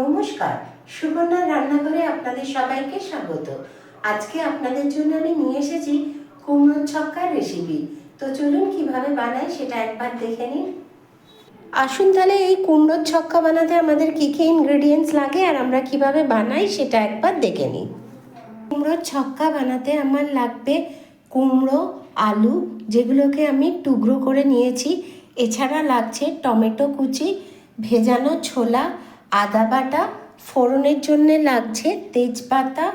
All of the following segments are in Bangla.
নমস্কার, সুকন্যার রান্নাঘরে আপনাদের সবাইকে স্বাগত। আজকে আপনাদের জন্য আমি নিয়ে এসেছি কুমড়োর ছক্কার রেসিপি তো চলুন কীভাবে বানাই সেটা একবার দেখে নিন। আসুন তাহলে এই কুমড়োর ছক্কা বানাতে আমাদের কী কী ইনগ্রেডিয়েন্টস লাগে আর আমরা কীভাবে বানাই সেটা একবার দেখে নিই। কুমড়োর ছক্কা বানাতে আমার লাগবে কুমড়ো, আলু, যেগুলোকে আমি টুকরো করে নিয়েছি। এছাড়া লাগছে টমেটো কুচি, ভেজানো ছোলা আদা বাটা ফোড়নের জন্য লাগছে তেজপাতা,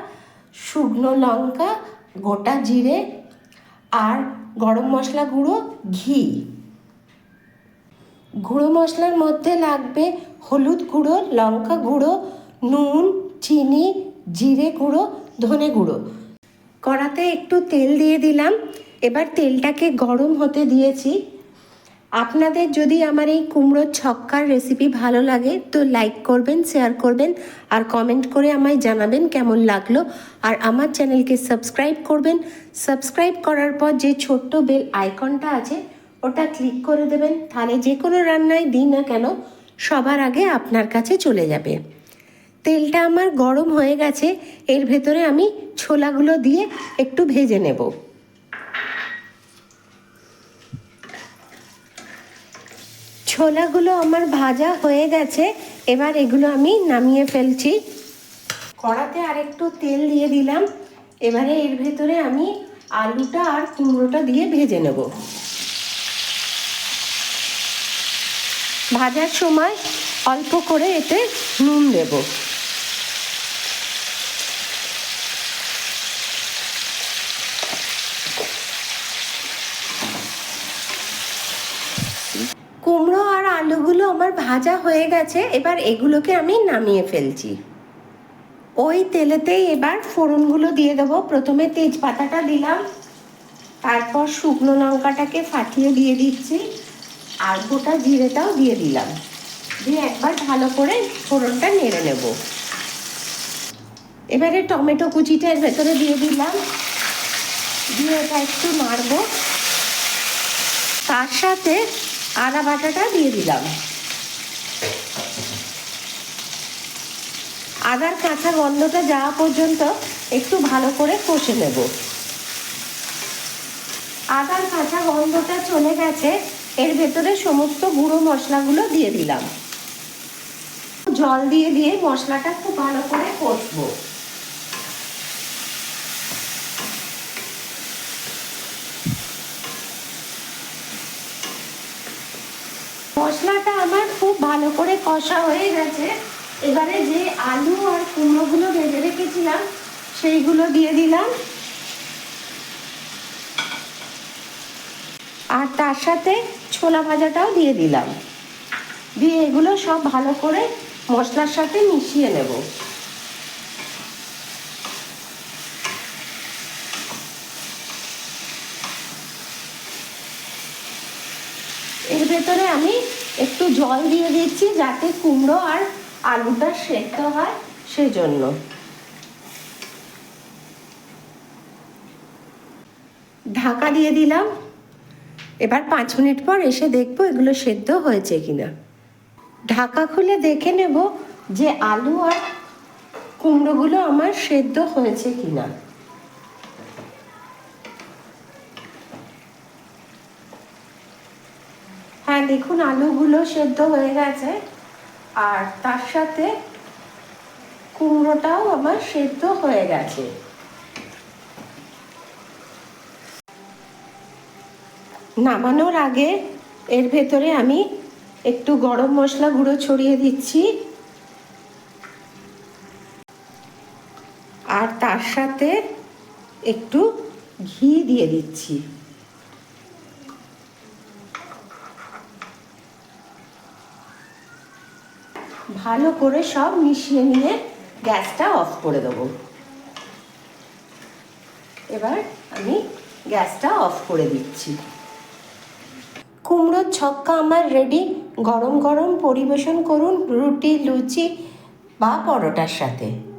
শুকনো লঙ্কা, গোটা জিরে আর গরম মশলা গুঁড়ো, ঘি। গুঁড়ো মশলার মধ্যে লাগবে হলুদ গুঁড়ো, লঙ্কা গুঁড়ো, নুন, চিনি, জিরে গুঁড়ো, ধনে গুঁড়ো। কড়াতে একটু তেল দিয়ে দিলাম। এবার তেলটাকে গরম হতে দিয়েছি। আপনাদের যদি আমার এই কুমড়োর ছক্কার রেসিপি ভালো লাগে, তো লাইক করবেন শেয়ার করবেন, আর কমেন্ট করে আমায় জানাবেন কেমন লাগল। আর আমার চ্যানেলকে সাবস্ক্রাইব করবেন। সাবস্ক্রাইব করার পর যে ছোট্ট বেল আইকনটা আছে, ওটা ক্লিক করে দেবেন। তাহলে যে কোনো রান্নায় দিই না কেন, সবার আগে আপনার কাছে চলে যাবে। তেলটা আমার গরম হয়ে গেছে, এর ভেতরে আমি ছোলাগুলো দিয়ে একটু ভেজে নেব। ছোলাগুলো আমার ভাজা হয়ে গেছে, এবার এগুলো আমি নামিয়ে ফেলছি। কড়াতে আর একটু তেল দিয়ে দিলাম, এবারে এর ভেতরে আমি আলুটা আর কুমড়োটা দিয়ে ভেজে নেব। ভাজার সময় অল্প করে এতে নুন দেব কুমড়ো আর আলুগুলো আমার ভাজা হয়ে গেছে, এবার এগুলোকে আমি নামিয়ে ফেলছি। ওই তেলেতেই এবার ফোড়নগুলো দিয়ে দেবো। প্রথমে তেজপাতাটা দিলাম, তারপর শুকনো লঙ্কাটাকে ফাটিয়ে দিয়ে দিচ্ছি, আর গোটা জিরেটাও দিয়ে দিলাম। দিয়ে একবার ভালো করে ফোড়নটা নেড়ে নেব। এবারে টমেটো কুচিটা ভেতরে দিয়ে দিলাম। দিয়ে এটা একটু নাড়বো। তার সাথে আদা বাটাটা দিয়ে দিলাম। আদার কাঁচা গন্ধটা যাওয়া পর্যন্ত একটু ভালো করে কষে নেব। আদার কাঁচা গন্ধটা চলে গেছে, এর ভেতরে সমস্ত গুঁড়ো মশলাগুলো দিয়ে দিলাম। জল দিয়ে দিয়ে মশলাটা খুব ভালো করে কষবো। মশলাটা আমার খুব ভালো করে কষা হয়ে গেছে। এবারে যে আলু আর কুমড়োগুলো ভেজে রেখেছিলাম, সেইগুলো দিয়ে দিলাম। আর তার সাথে ছোলা ভাজাটাও দিয়ে দিলাম। দিয়ে এগুলো সব ভালো করে মশলার সাথে মিশিয়ে নেব। এর ভেতরে আমি একটু জল দিয়ে দিচ্ছি যাতে কুমড়ো আর আলুটা সেদ্ধ হয় সেজন্য ঢাকা দিয়ে দিলাম। এবার পাঁচ মিনিট পর এসে দেখব এগুলো সেদ্ধ হয়েছে কিনা। ঢাকা খুলে দেখে নেব যে আলু আর কুমড়োগুলো আমার সেদ্ধ হয়েছে কিনা। হ্যাঁ দেখুন, আলুগুলো সেদ্ধ হয়ে গেছে। আর তার সাথে কুমড়োটাও আমার সেদ্ধ হয়ে গেছে। নামানোর আগে এর ভেতরে আমি একটু গরম মশলা গুঁড়ো ছড়িয়ে দিচ্ছি। আর তার সাথে একটু ঘি দিয়ে দিচ্ছি। ভালো করে সব মিশিয়ে নিয়ে গ্যাসটা অফ করে দেবো। এবার আমি গ্যাসটা অফ করে দিচ্ছি। কুমড়োর ছক্কা আমার রেডি গরম গরম পরিবেশন করুন রুটি, লুচি বা পরোটার সাথে।